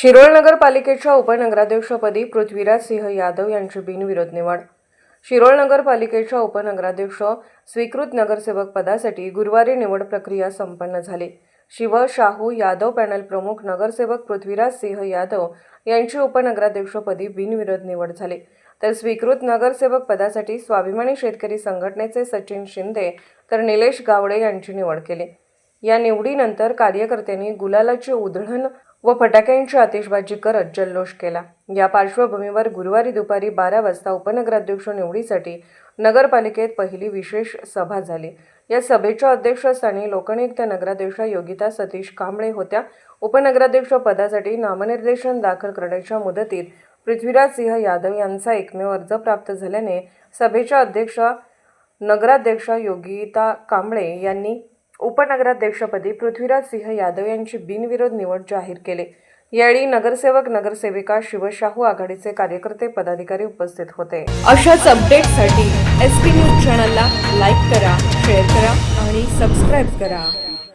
शिरोळ नगरपालिकेच्या उपनगराध्यक्षपदी पृथ्वीराज सिंह यादव यांची बिनविरोध निवड. शिरोळ नगरपालिकेच्या उपनगराध्यक्ष स्वीकृत नगरसेवक पदासाठी गुरुवारी निवड प्रक्रिया संपन्न झाली. शिव शाहू यादव पॅनल प्रमुख नगरसेवक पृथ्वीराज सिंह यादव यांची उपनगराध्यक्षपदी बिनविरोध निवड झाली. तर स्वीकृत नगरसेवक पदासाठी स्वाभिमानी शेतकरी संघटनेचे सचिन शिंदे तर निलेश गावडे यांची निवड केली. या निवडीनंतर कार्यकर्त्यांनी गुलालाची उधळण व फटाक्यांची आतिषबाजी करत जल्लोष केला. या पार्श्वभूमीवर गुरुवारी दुपारी बारा वाजता उपनगराध्यक्ष निवडीसाठी नगरपालिकेत पहिली विशेष सभा झाली. या सभेच्या अध्यक्षस्थानी लोकनियुक्त नगराध्यक्ष योगिता सतीश कांबळे होत्या. उपनगराध्यक्ष पदासाठी नामनिर्देशन दाखल करण्याच्या मुदतीत पृथ्वीराज सिंह यादव यांचा एकमेव अर्ज प्राप्त झाल्याने सभेच्या अध्यक्ष नगराध्यक्ष योगिता कांबळे यांनी उपनगराध्यक्षपदी पृथ्वीराज सिंह यादव यांची बिनविरोध निवड जाहीर केली. यावेळी नगरसेवक नगरसेविका शिवशाहू आघाडीचे कार्यकर्ते पदाधिकारी उपस्थित होते. अशाच अपडेटसाठी एस पी न्यूज चॅनलला लाईक करा शेअर करा आणि सबस्क्राईब करा.